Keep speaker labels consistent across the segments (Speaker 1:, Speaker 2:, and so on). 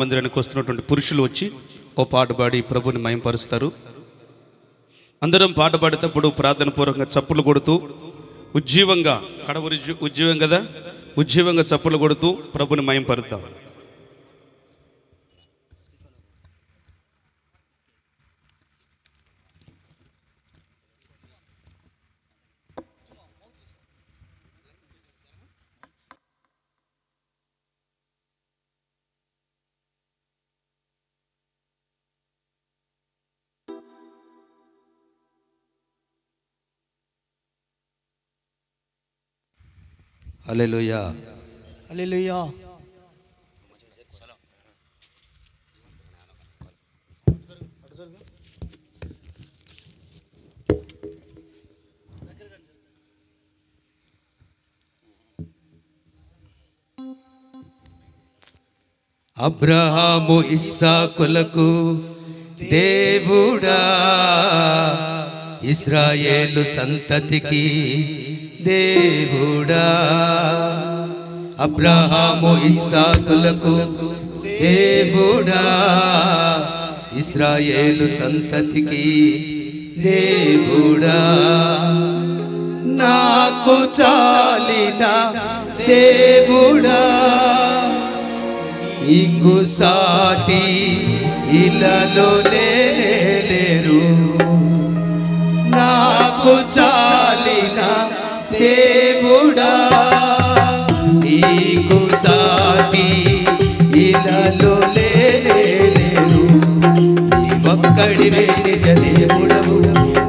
Speaker 1: మందిరానికి వస్తున్నటువంటి పురుషులు వచ్చి ఓ పాట పాడి ప్రభుని మయంపరుస్తారు. అందరం పాట పాడేటప్పుడు ప్రార్థన పూర్వకంగా చప్పులు కొడుతూ ఉజ్జీవంగా కడవరి ఉజ్జీవం కదా? ఉజ్జీవంగా చప్పులు కొడుతూ ప్రభుని మయంపరుద్దాం.
Speaker 2: హల్లెలూయా.
Speaker 3: హల్లెలూయా.
Speaker 2: అబ్రహాము ఇస్సాకులకు దేవుడా ఇస్రాయేలు సంతతికి దేవుడా అబ్రహాము ఇస్సాకులకు దేవుడా ఇస్రాయేలు సంతతికి దేవుడా. నాకు చాలిన దేవుడా నీకు సాటి ఇలలో లేరు. నాకు చాలిన నీ ఒక్కడివే నిజ దేవుడవు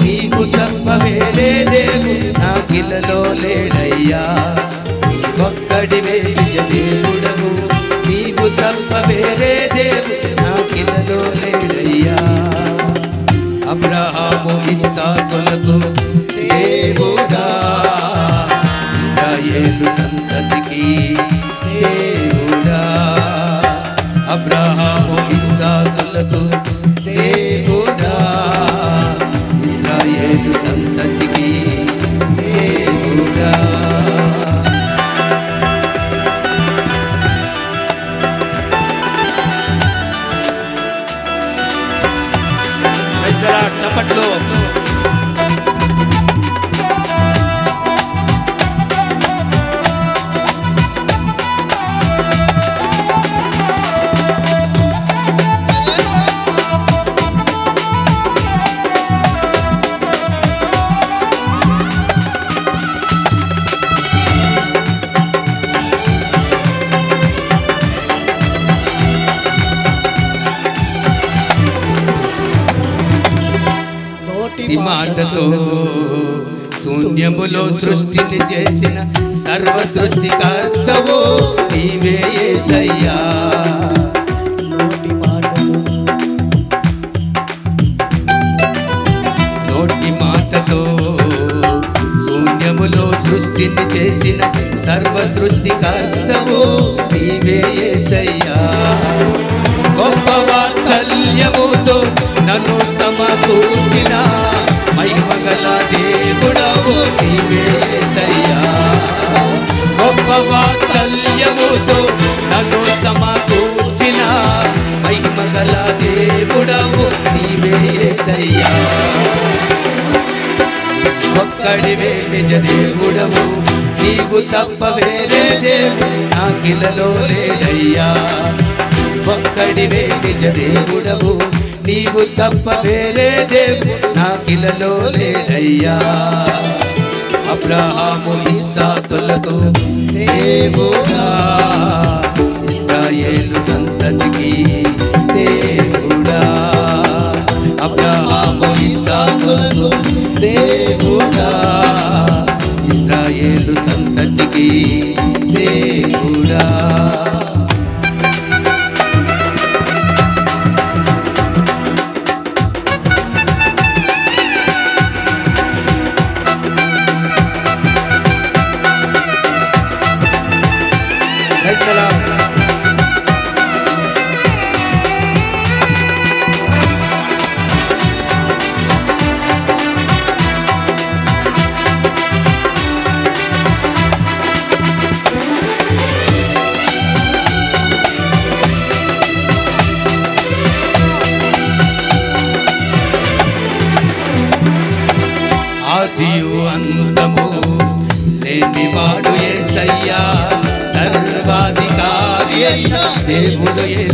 Speaker 2: నీకు తప్ప వేరే దేవు నాకిలలో లేడయ్యా నీ ఒక్కడివే నిజ దేవుడవు నీకు తప్ప వేరే దేవు నాకిలలో లేడయ్యా అబ్రహాము ఇస్సాకులకు దేవుడా ఇస్రాయేలు సంతతికి దేవుడా అబ్రహాము ఈ మాటతో శూన్యములో సృష్టిని చేసిన సర్వ సృష్టికర్తవు నీవే యేసయ్యా
Speaker 3: నోటి మాటలు
Speaker 2: నోటి మాటతో శూన్యములో సృష్టిని చేసిన సర్వ సృష్టికర్తవు నీవే యేసయ్యా గొప్ప వాత్సల్యముతో నన్ను సమకూర్చిన ఒక్కడివే నిజ దేవుడవు. నీవు తప్ప వేరే దేవు నాకిలలో లేదయ్యా ఒక్కడివే నిజ దేవుడవు. నీవు తప్ప వేరే దేవు నాకిలలో లేదయ్యా అబ్రహాము ఇస్సాకులకు దేవుడా ఇస్రాయేలు సంతతికి దేవుడా. అబ్రహాము ఇస్సాకులకు దేవుడా ఇస్రాయేలు సంతతికి దేవుడా.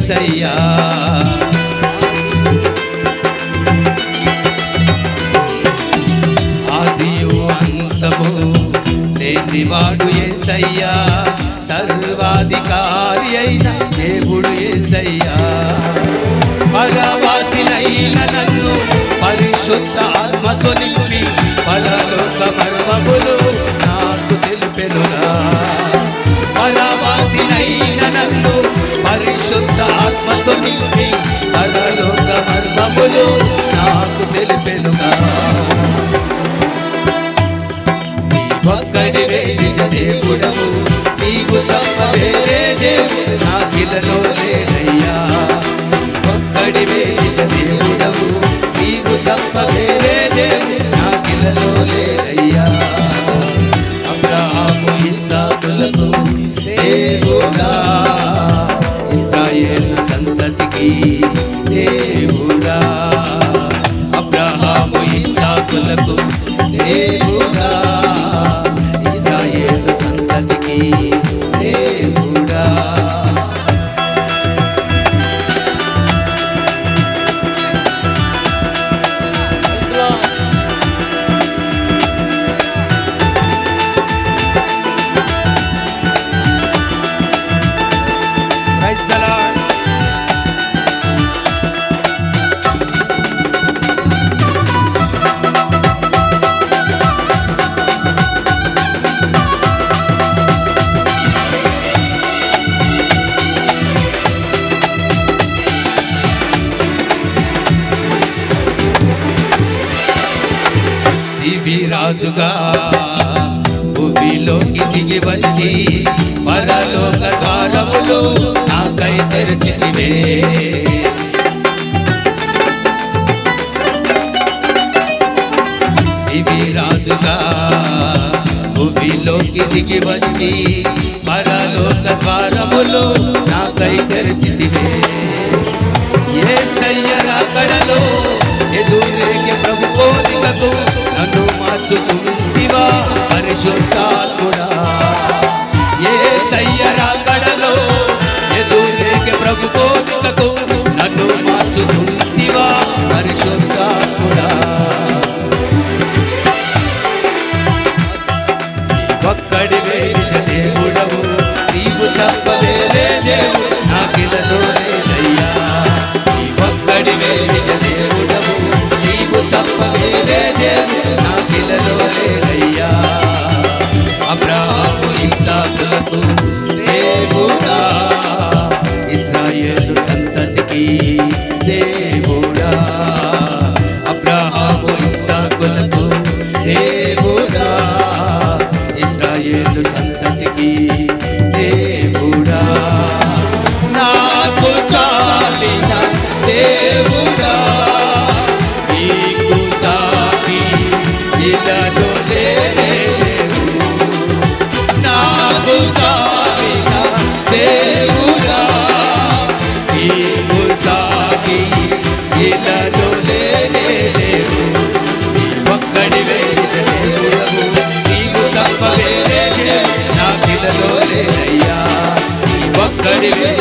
Speaker 2: ఏసయ్యా ఆదియు అంతము ఏసయ్యా. సర్వాధికారి అయిన దేవుడు ఏసయ్యా. పరవాసినైన నన్ను పరిశుద్ధ ఆత్మతో నింపి పరలోక మర్మములు భూమిలోకి దిగి వచ్చి పరలోక ద్వారములు నాకై తెరచితివే. దివి రాజుగా భూమిలోకి దిగి వచ్చి పరలోక ద్వారములు నాకై తెరచితివే. ఏ సయ్యరా కడలో ఎదురేగే ప్రభు కోరికకు నన్ను మార్చుచుంటివా? Amen.